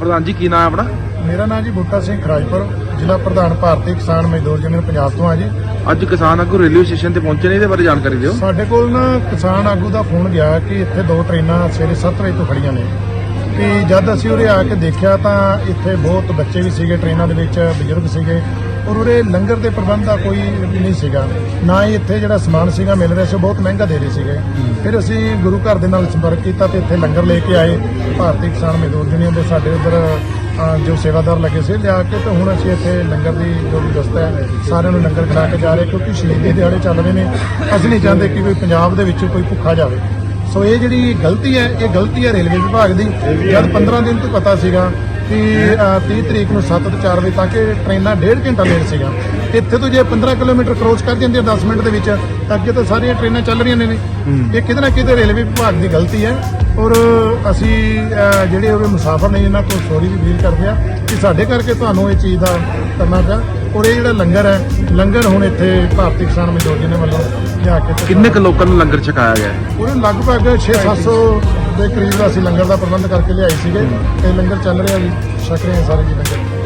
ਪ੍ਰਧਾਨ ਜੀ ਕੀ ਨਾਮ ਹੈ ਆਪਣਾ? ਮੇਰਾ ਨਾਮ ਜੀ ਬੂਟਾ ਸਿੰਘ ਖਰਾਜਪੁਰ ਜ਼ਿਲ੍ਹਾ ਪ੍ਰਧਾਨ ਭਾਰਤੀ ਕਿਸਾਨ ਮਜ਼ਦੂਰ ਯੂਨੀਅਨ ਪੰਜਾਬ ਤੋਂ ਆ ਜੀ। ਅੱਜ ਕਿਸਾਨ ਆਗੂ ਰੇਲਵੇ ਸਟੇਸ਼ਨ ਤੇ ਪਹੁੰਚੇ ਨੇ ਇਹਦੇ ਬਾਰੇ ਜਾਣਕਾਰੀ ਦਿਓ। ਸਾਡੇ ਕੋਲ ਨਾ ਕਿਸਾਨ ਆਗੂ ਦਾ ਫੋਨ ਗਿਆ ਕਿ ਇੱਥੇ ਦੋ ਟ੍ਰੇਨਾਂ ਸਵੇਰੇ 7 ਵਜੇ ਤੋਂ ਖੜੀਆਂ ਨੇ। ਕਿ ਜਦ ਅਸੀਂ ਉਰੇ ਆ ਕੇ ਦੇਖਿਆ ਤਾਂ ਇੱਥੇ ਬਹੁਤ ਬੱਚੇ ਵੀ ਸੀਗੇ ਟ੍ਰੇਨਾਂ ਦੇ ਵਿੱਚ ਬਜ਼ੁਰਗ ਸੀਗੇ। ਔਰ ਉਰੇ ਲੰਗਰ ਦੇ ਪ੍ਰਬੰਧ ਦਾ ਕੋਈ ਨਹੀਂ ਸੀਗਾ। ਨਾ ਹੀ ਇੱਥੇ ਜਿਹੜਾ ਸਮਾਨ ਸੀਗਾ ਮਿਲ ਰਿਹਾ ਸੀ, ਉਹ ਬਹੁਤ ਮਹਿੰਗਾ ਦੇ ਰਹੇ ਸੀਗੇ। ਫਿਰ ਅਸੀਂ ਗੁਰੂ ਘਰ ਦੇ ਨਾਲ ਸੰਪਰਕ ਕੀਤਾ ਤੇ ਇੱਥੇ ਲੰਗਰ ਲੈ ਕੇ ਆਏ। ਭਾਰਤੀ ਕਿਸਾਨ ਮਜ਼ਦੂਰ ਯੂਨੀਅਨ ਦੇ ਸਾਡੇ ਉਧਰ ਜੋ ਸੇਵਾਦਾਰ ਲੱਗੇ ਸੀ, ਲਿਆ ਕੇ ਤੇ ਹੁਣ ਅਸੀਂ ਇੱਥੇ ਲੰਗਰ ਦੀ ਜੋ ਵਿਵਸਥਾ ਹੈ, ਸਾਰਿਆਂ ਨੂੰ ਲੰਗਰ ਖਿਲਾ ਕੇ ਜਾ ਰਹੇ, ਕਿਉਂਕਿ ਸ਼ਹੀਦੀ ਦਿਹਾੜੇ ਚੱਲ ਰਹੇ ਨੇ। ਅਸੀਂ ਨਹੀਂ ਚਾਹੁੰਦੇ ਕਿ ਕੋਈ ਪੰਜਾਬ ਦੇ ਵਿੱਚ ਕੋਈ ਭੁੱਖਾ ਜਾਵੇ। ਸੋ ਇਹ ਜਿਹੜੀ ਗਲਤੀ ਹੈ, ਇਹ ਗਲਤੀ ਹੈ ਰੇਲਵੇ ਵਿਭਾਗ ਦੀ। ਜਦ 15 ਦਿਨ ਤੋਂ ਪਤਾ ਸੀਗਾ ਕਿ ਅ, 30 ਤਰੀਕ ਨੂੰ 7 ਤੋਂ 4 ਵਜੇ ਤੱਕ ਇਹ ਟ੍ਰੇਨਾਂ ਡੇਢ ਘੰਟਾ ਲੇਟ ਸੀਗਾ ਇੱਥੇ ਤੋਂ ਜੇ 15 ਕਿਲੋਮੀਟਰ ਕ੍ਰੋਸ ਕਰ ਜਾਂਦੀਆਂ 10 ਮਿੰਟ ਦੇ ਵਿੱਚ ਤਾਂ ਅੱਗੇ ਤਾਂ ਸਾਰੀਆਂ ਟ੍ਰੇਨਾਂ ਚੱਲ ਰਹੀਆਂ ਨੇ ਇਹ ਕਿਤੇ ਨਾ ਕਿਤੇ ਰੇਲਵੇ ਵਿਭਾਗ ਦੀ ਗਲਤੀ ਹੈ। ਔਰ ਅਸੀਂ ਜਿਹੜੇ ਉਹਦੇ ਮੁਸਾਫਰ ਨੇ ਇਹਨਾਂ ਤੋਂ ਸੌਰੀ ਵੀ ਫੀਲ ਕਰਦੇ ਆ ਕਿ ਸਾਡੇ ਕਰਕੇ ਤੁਹਾਨੂੰ ਇਹ ਚੀਜ਼ ਦਾ ਕਰਨਾ ਪਿਆ। ਔਰ ਇਹ ਜਿਹੜਾ ਲੰਗਰ ਹੈ ਲੰਗਰ ਹੁਣ ਇੱਥੇ ਭਾਰਤੀ ਕਿਸਾਨ ਮਜ਼ਦੂਰ ਜੀ ਨੇ ਵੱਲੋਂ ਲਿਆ ਕੇ ਕਿੰਨੇ ਕੁ ਲੋਕਾਂ ਨੂੰ ਲੰਗਰ ਛਕਾਇਆ ਗਿਆ? ਹੈ ਉਹਨੇ ਲਗਭਗ 6-700 ਦੇ ਕਰੀਬ ਅਸੀਂ ਲੰਗਰ ਦਾ ਪ੍ਰਬੰਧ ਕਰਕੇ ਲਿਆਏ ਸੀਗੇ ਤੇ ਲੰਗਰ ਚੱਲ ਰਿਹਾ ਜੀ, ਛਕ ਰਹੇ ਹਾਂ ਸਾਰੇ ਜੀ ਲੰਗਰ।